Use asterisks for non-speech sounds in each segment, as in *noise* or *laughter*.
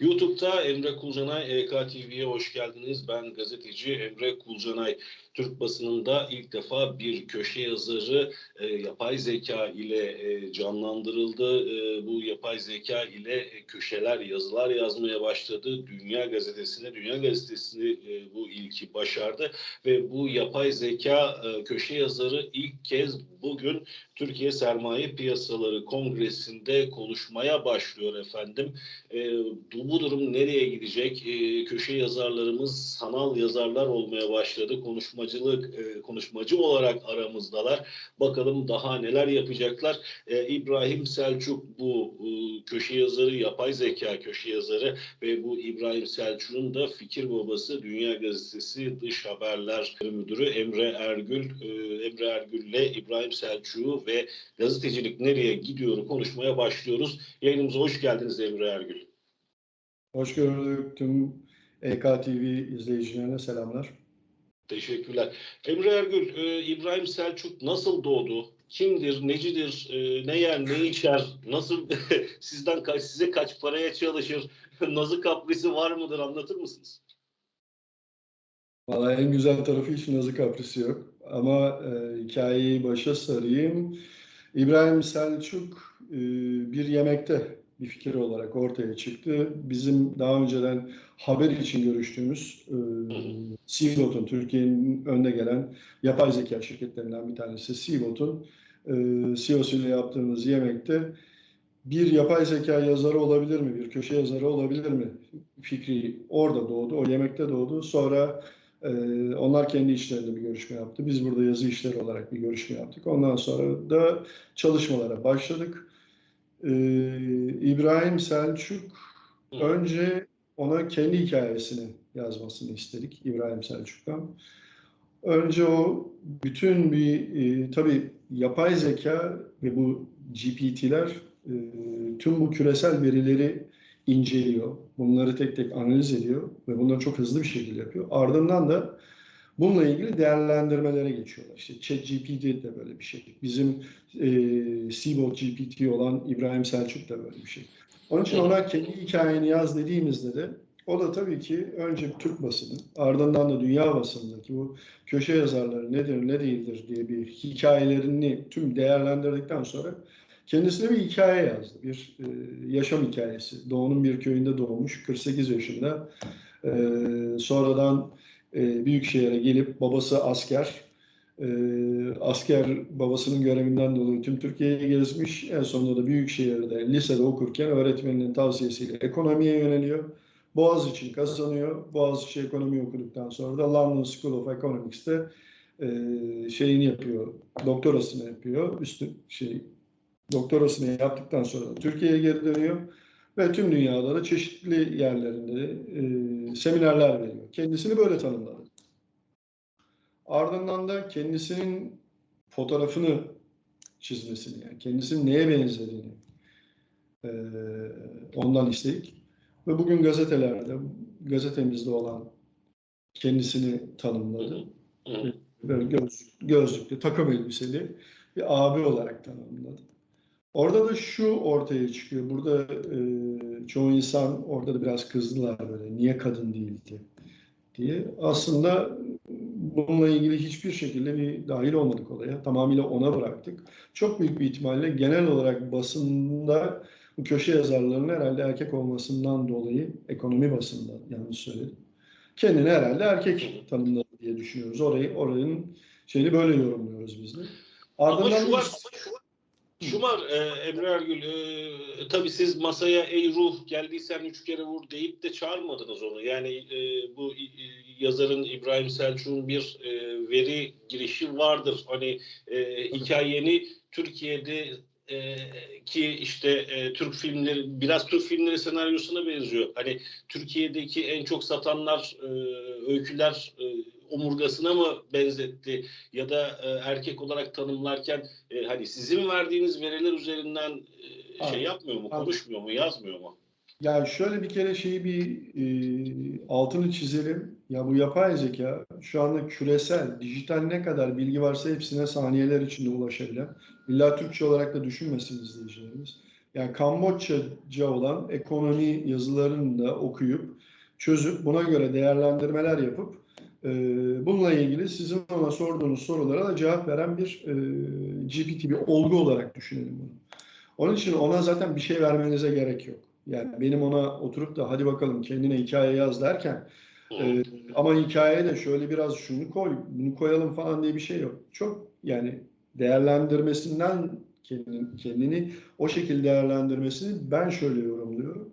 YouTube'da Emre Kulcanay EKTV'ye hoş geldiniz. Ben gazeteci Emre Kulcanay. Türk basınında ilk defa bir köşe yazarı e, yapay zeka ile e, canlandırıldı. E, bu yapay zeka ile e, köşeler, yazılar yazmaya başladı. Dünya Gazetesi'ne, Dünya Gazetesi'ni e, bu ilki başardı ve bu yapay zeka e, köşe yazarı ilk kez bugün Türkiye Sermaye Piyasaları Kongresi'nde konuşmaya başlıyor efendim. E, bu durum nereye gidecek? E, köşe yazarlarımız sanal yazarlar olmaya başladı. Konuşmacılık, e, konuşmacı olarak aramızdalar. Bakalım daha neler yapacaklar. E, İbrahim Selçuk bu e, köşe yazarı, yapay zeka köşe yazarı ve bu İbrahim Selçuk'un da fikir babası Dünya Gazetesi Dış Haberler Müdürü Emre Ergül. E, Emre Ergül ile İbrahim Selçuk'u ve gazetecilik nereye gidiyor konuşmaya başlıyoruz. Yayınımıza hoş geldiniz Emre Ergül. Hoş gördük tüm EKTV izleyicilerine selamlar. Teşekkürler. Emre Ergül, e, İbrahim Selçuk nasıl doğdu? Kimdir, necidir, e, ne yer, ne içer, nasıl *laughs* sizden kaç, size kaç paraya çalışır, *laughs* nazı kaprisi var mıdır anlatır mısınız? Valla en güzel tarafı hiç nazı kaprisi yok. Ama e, hikayeyi başa sarayım. İbrahim Selçuk e, bir yemekte bir fikir olarak ortaya çıktı. Bizim daha önceden haber için görüştüğümüz e, Seabot'un, Türkiye'nin önde gelen yapay zeka şirketlerinden bir tanesi Seabot'un e, CEO'su ile yaptığımız yemekte bir yapay zeka yazarı olabilir mi, bir köşe yazarı olabilir mi fikri orada doğdu, o yemekte doğdu. Sonra e, onlar kendi işlerinde bir görüşme yaptı. Biz burada yazı işleri olarak bir görüşme yaptık. Ondan sonra da çalışmalara başladık. Ee, İbrahim Selçuk önce ona kendi hikayesini yazmasını istedik İbrahim Selçuk'tan. Önce o bütün bir e, tabii yapay zeka ve bu GPT'ler e, tüm bu küresel verileri inceliyor. Bunları tek tek analiz ediyor ve bunları çok hızlı bir şekilde yapıyor. Ardından da bununla ilgili değerlendirmelere geçiyorlar. İşte ChatGPT de böyle bir şey. Bizim e, Seabot GPT olan İbrahim Selçuk da böyle bir şey. Onun için ona kendi hikayeni yaz dediğimizde de o da tabii ki önce Türk basını, ardından da dünya basınındaki bu köşe yazarları nedir ne değildir diye bir hikayelerini tüm değerlendirdikten sonra kendisine bir hikaye yazdı. Bir e, yaşam hikayesi. Doğu'nun bir köyünde doğmuş, 48 yaşında. E, sonradan e, büyük şehre gelip babası asker, e, asker babasının görevinden dolayı tüm Türkiye'yi gezmiş. En sonunda da büyük şehirde lisede okurken öğretmeninin tavsiyesiyle ekonomiye yöneliyor. Boğaziçi kazanıyor. Boğaziçi ekonomi okuduktan sonra da London School of Economics'te e, şeyini yapıyor, doktorasını yapıyor. Üstü şey doktorasını yaptıktan sonra Türkiye'ye geri dönüyor ve tüm dünyada da çeşitli yerlerinde e, seminerler veriyor. Kendisini böyle tanımladı. Ardından da kendisinin fotoğrafını çizmesini, yani kendisinin neye benzediğini e, ondan istedik. Ve bugün gazetelerde, gazetemizde olan kendisini tanımladı. Böyle göz, gözlüklü, takım elbiseli bir abi olarak tanımladı. Orada da şu ortaya çıkıyor. Burada e, çoğu insan orada da biraz kızdılar böyle. Niye kadın değildi diye. Aslında bununla ilgili hiçbir şekilde bir dahil olmadık olaya. Tamamıyla ona bıraktık. Çok büyük bir ihtimalle genel olarak basında bu köşe yazarlarının herhalde erkek olmasından dolayı ekonomi basında yanlış söyledim. Kendini herhalde erkek tanımladı diye düşünüyoruz. Orayı oranın şeyini böyle yorumluyoruz biz de. Ama Ardından şu var, şu var e, Emre Ergül, e, tabii siz masaya ey ruh geldiysen üç kere vur deyip de çağırmadınız onu. Yani e, bu e, yazarın İbrahim Selçuk'un bir e, veri girişi vardır. Hani e, hikayeni Türkiye'de e, ki işte e, Türk filmleri biraz Türk filmleri senaryosuna benziyor. Hani Türkiye'deki en çok satanlar e, öyküler e, omurgasına mı benzetti ya da e, erkek olarak tanımlarken e, hani sizin verdiğiniz veriler üzerinden e, şey yapmıyor mu, konuşmuyor mu, yazmıyor mu? Yani şöyle bir kere şeyi bir e, altını çizelim. Ya bu yapay zeka şu anda küresel, dijital ne kadar bilgi varsa hepsine saniyeler içinde ulaşabilen. İlla Türkçe olarak da düşünmesin izleyicilerimiz. Yani Kamboçyaca olan ekonomi yazılarını da okuyup çözüp buna göre değerlendirmeler yapıp bununla ilgili sizin ona sorduğunuz sorulara da cevap veren bir e, GPT bir olgu olarak düşünelim bunu. Onun için ona zaten bir şey vermenize gerek yok. Yani benim ona oturup da hadi bakalım kendine hikaye yaz derken ee, ama hikayeye de şöyle biraz şunu koy, bunu koyalım falan diye bir şey yok. Çok yani değerlendirmesinden kendini, kendini o şekilde değerlendirmesini ben şöyle yorumluyorum.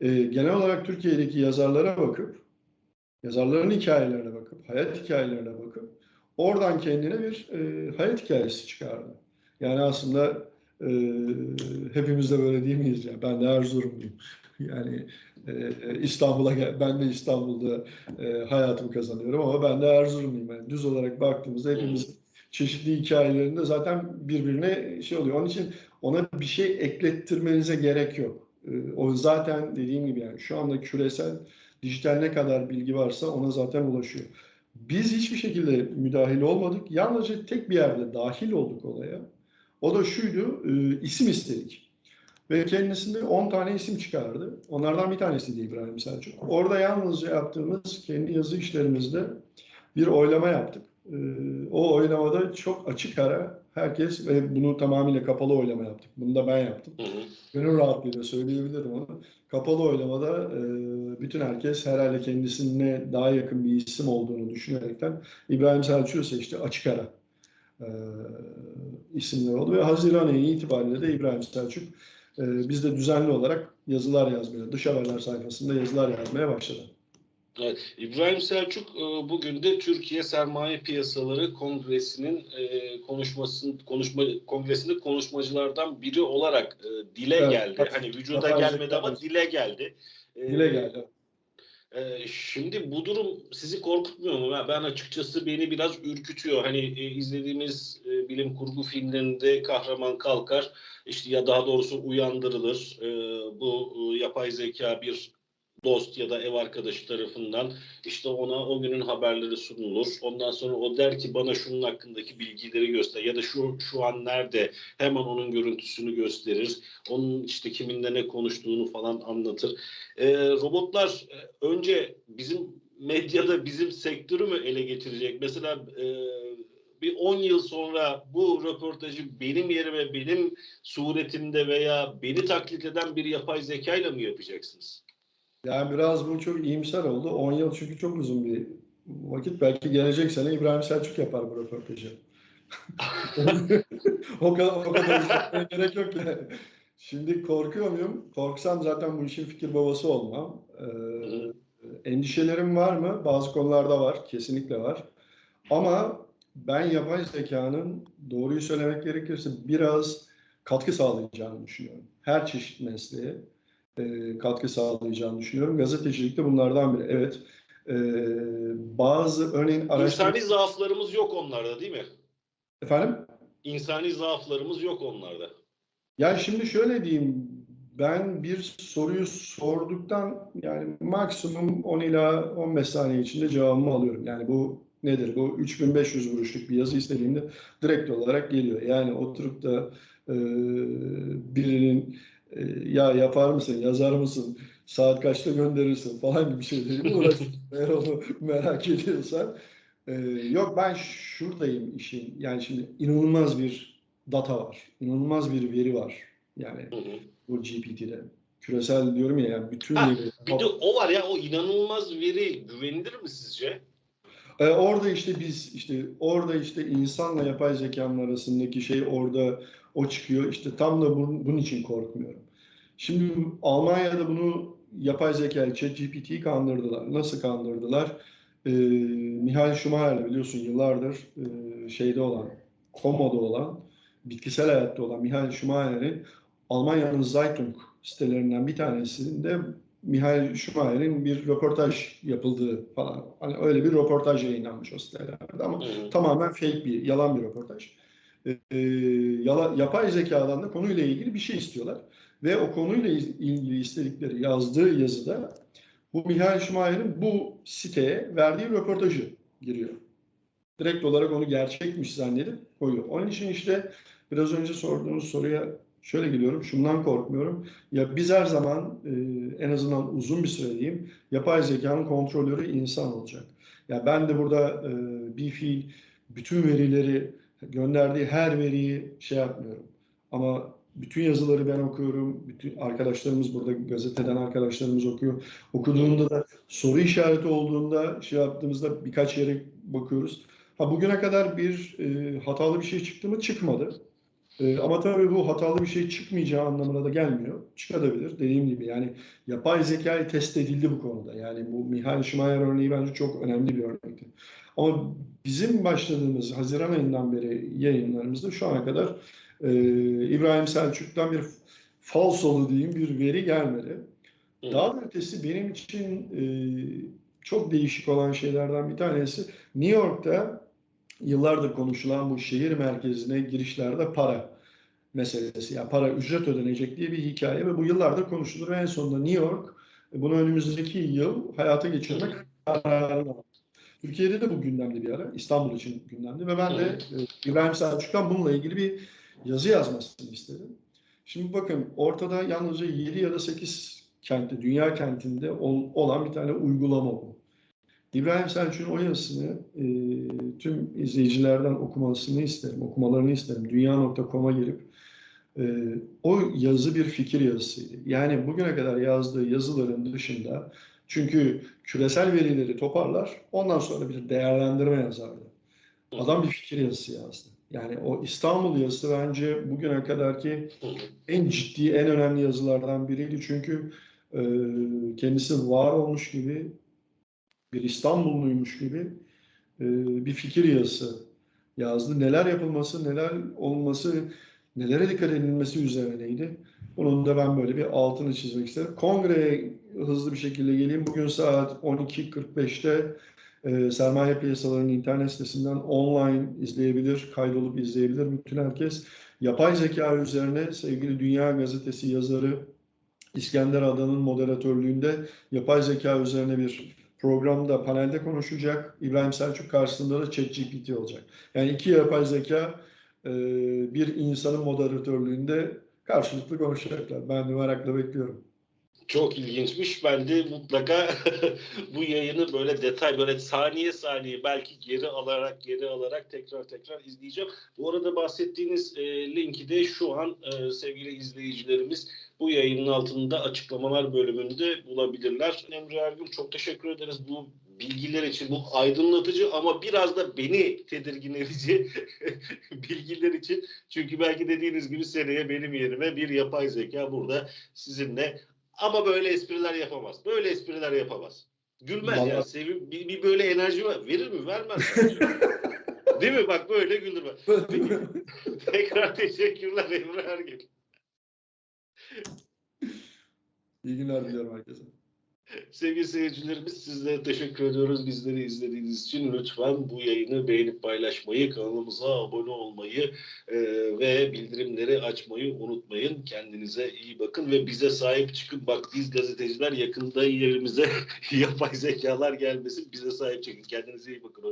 Ee, genel olarak Türkiye'deki yazarlara bakıp, yazarların hikayelerine bakıp, hayat hikayelerine bakıp, oradan kendine bir e, hayat hikayesi çıkardı. Yani aslında e, hepimiz de böyle değil miyiz? ya? ben de Erzurumluyum. *laughs* Yani e, İstanbul'a gel, ben de İstanbul'da e, hayatımı kazanıyorum ama ben de Erzurumluyum. Yani düz olarak baktığımızda hepimiz çeşitli hikayelerinde zaten birbirine şey oluyor. Onun için ona bir şey eklettirmenize gerek yok. E, o zaten dediğim gibi yani şu anda küresel dijital ne kadar bilgi varsa ona zaten ulaşıyor. Biz hiçbir şekilde müdahil olmadık. Yalnızca tek bir yerde dahil olduk olaya. O da şuydu, e, isim istedik. Ve kendisinde 10 tane isim çıkardı. Onlardan bir tanesiydi İbrahim Selçuk. Orada yalnızca yaptığımız kendi yazı işlerimizde bir oylama yaptık. Ee, o oylamada çok açık ara herkes ve bunu tamamıyla kapalı oylama yaptık. Bunu da ben yaptım. Gönül rahatlığıyla söyleyebilirim onu. Kapalı oylamada e, bütün herkes herhalde kendisine daha yakın bir isim olduğunu düşünerekten İbrahim Selçuk'u seçti. Açık ara e, isimler oldu ve Haziran ayı itibariyle de İbrahim Selçuk e, biz de düzenli olarak yazılar yazmaya, dış haberler sayfasında yazılar yazmaya başladı. Evet, İbrahim Selçuk e, bugün de Türkiye Sermaye Piyasaları Kongresi'nin e, konuşmasının konuşma kongresinde konuşmacılardan biri olarak e, dile Evet, geldi. tabii. Hani vücuda gelmedi zeka. ama dile geldi. Dile geldi. şimdi bu durum sizi korkutmuyor mu? Ben- açıkçası beni biraz ürkütüyor. Hani izlediğimiz bilim kurgu filmlerinde kahraman kalkar, işte ya daha doğrusu uyandırılır. Bu yapay zeka bir dost ya da ev arkadaşı tarafından işte ona o günün haberleri sunulur. Ondan sonra o der ki bana şunun hakkındaki bilgileri göster ya da şu şu an nerede hemen onun görüntüsünü gösterir. Onun işte kiminle ne konuştuğunu falan anlatır. Ee, robotlar e, önce bizim medyada bizim sektörü mü ele geçirecek? Mesela e, bir 10 yıl sonra bu röportajı benim yerime benim suretimde veya beni taklit eden bir yapay zekayla mı yapacaksınız? Yani biraz bu çok iyimser oldu. 10 yıl çünkü çok uzun bir vakit. Belki gelecek sene İbrahim Selçuk yapar bu röportajı. *laughs* o kadar, o kadar gerek yok yani. Şimdi korkuyor muyum? Korksam zaten bu işin fikir babası olmam. Ee, endişelerim var mı? Bazı konularda var. Kesinlikle var. Ama ben yapay zekanın doğruyu söylemek gerekirse biraz katkı sağlayacağını düşünüyorum. Her çeşit mesleğe e, katkı sağlayacağını düşünüyorum. Gazetecilik de bunlardan biri. Evet. E, bazı örneğin araştırma... İnsani zaaflarımız yok onlarda değil mi? Efendim? İnsani zaaflarımız yok onlarda. Yani şimdi şöyle diyeyim. Ben bir soruyu sorduktan yani maksimum 10 ila 15 saniye içinde cevabımı alıyorum. Yani bu nedir? Bu 3500 vuruşluk bir yazı istediğimde direkt olarak geliyor. Yani oturup da e, birinin ya yapar mısın, yazar mısın, saat kaçta gönderirsin falan gibi şeyleri uğraşın. *laughs* Eğer onu merak ediyorsan. E, yok ben şuradayım işin. Yani şimdi inanılmaz bir data var. inanılmaz bir veri var. Yani Hı hı. bu GPT'de. Küresel diyorum ya yani bütün Ha, veri. Bir de o var ya o inanılmaz veri güvenilir mi sizce? Ee, orada işte biz işte orada işte insanla yapay zekanın arasındaki şey orada o çıkıyor. İşte tam da bunun, bunun için korkmuyorum. Şimdi Almanya'da bunu yapay zeka ChatGPT'yi kandırdılar. Nasıl kandırdılar? Ee, Mihail Schumacher biliyorsun yıllardır e, şeyde olan, komoda olan, bitkisel hayatta olan Mihail Schumacher'in Almanya'nın Zeitung sitelerinden bir tanesinde Mihail Schumacher'in bir röportaj yapıldığı falan. Hani öyle bir röportaj yayınlanmış o sitelerde ama hı. tamamen fake bir, yalan bir röportaj. Yala, yapay zekadan da konuyla ilgili bir şey istiyorlar. Ve o konuyla ilgili istedikleri yazdığı yazıda bu Mihail Schumacher'in bu siteye verdiği röportajı giriyor. Direkt olarak onu gerçekmiş zannedip koyuyor. Onun için işte biraz önce sorduğunuz soruya Şöyle geliyorum, şundan korkmuyorum. Ya biz her zaman e, en azından uzun bir süre diyeyim, yapay zekanın kontrolörü insan olacak. Ya ben de burada e, bir fiil bütün verileri gönderdiği her veriyi şey yapmıyorum. Ama bütün yazıları ben okuyorum. Bütün arkadaşlarımız burada gazeteden arkadaşlarımız okuyor. Okuduğunda da soru işareti olduğunda şey yaptığımızda birkaç yere bakıyoruz. Ha bugüne kadar bir e, hatalı bir şey çıktı mı? Çıkmadı. E, ama tabii bu hatalı bir şey çıkmayacağı anlamına da gelmiyor. Çıkabilir. Dediğim gibi yani yapay zekayı test edildi bu konuda. Yani bu Mihail Schumacher örneği bence çok önemli bir örnekti. Ama bizim başladığımız Haziran ayından beri yayınlarımızda şu ana kadar e, İbrahim Selçuk'tan bir falsolu diyeyim bir veri gelmedi. Daha da ötesi benim için e, çok değişik olan şeylerden bir tanesi New York'ta yıllardır konuşulan bu şehir merkezine girişlerde para meselesi. Yani para ücret ödenecek diye bir hikaye ve bu yıllardır konuşulur ve en sonunda New York bunu önümüzdeki yıl hayata geçirmek kararını aldı. Türkiye'de de bu gündemde bir ara. İstanbul için gündemde ve ben de e, İbrahim Selçuk'tan bununla ilgili bir yazı yazmasını istedim. Şimdi bakın ortada yalnızca 7 ya da 8 kentte, dünya kentinde ol- olan bir tane uygulama bu. İbrahim Selçuk'un o yazısını e, tüm izleyicilerden okumasını isterim, okumalarını isterim. Dünya.com'a girip e, o yazı bir fikir yazısıydı. Yani bugüne kadar yazdığı yazıların dışında çünkü küresel verileri toparlar, ondan sonra bir değerlendirme yazardı. Adam bir fikir yazısı yazdı. Yani o İstanbul yazısı bence bugüne kadarki en ciddi, en önemli yazılardan biriydi. Çünkü e, kendisi var olmuş gibi, bir İstanbulluymuş gibi e, bir fikir yazısı yazdı. Neler yapılması, neler olması, nelere dikkat edilmesi üzerineydi. Bunun da ben böyle bir altını çizmek isterim. Kongreye hızlı bir şekilde geleyim. Bugün saat 12.45'te e, sermaye piyasalarının internet sitesinden online izleyebilir, kaydolup izleyebilir bütün herkes. Yapay zeka üzerine sevgili Dünya Gazetesi yazarı İskender Adan'ın moderatörlüğünde yapay zeka üzerine bir programda, panelde konuşacak. İbrahim Selçuk karşısında da ChatGPT olacak. Yani iki yapay zeka e, bir insanın moderatörlüğünde karşılıklı konuşacaklar. Ben de merakla bekliyorum. Çok ilginçmiş. Ben de mutlaka *laughs* bu yayını böyle detay, böyle saniye saniye belki geri alarak geri alarak tekrar tekrar izleyeceğim. Bu arada bahsettiğiniz e, linki de şu an e, sevgili izleyicilerimiz bu yayının altında açıklamalar bölümünde bulabilirler. Emre Ergün çok teşekkür ederiz bu bilgiler için, bu aydınlatıcı ama biraz da beni tedirgin edici *laughs* bilgiler için. Çünkü belki dediğiniz gibi seneye benim yerime bir yapay zeka burada sizinle ama böyle espriler yapamaz. Böyle espriler yapamaz. Gülmez Vallahi- yani. Sevim, bir, bir böyle enerji var. Verir mi? Vermez. *laughs* Değil mi? Bak böyle güldürme. *laughs* Tekrar teşekkürler Emre Ergün. İyi günler diliyorum herkese. Sevgili seyircilerimiz sizlere teşekkür ediyoruz. Bizleri izlediğiniz için lütfen bu yayını beğenip paylaşmayı, kanalımıza abone olmayı e, ve bildirimleri açmayı unutmayın. Kendinize iyi bakın ve bize sahip çıkın. Bak biz gazeteciler yakında yerimize *laughs* yapay zekalar gelmesin. Bize sahip çıkın. Kendinize iyi bakın.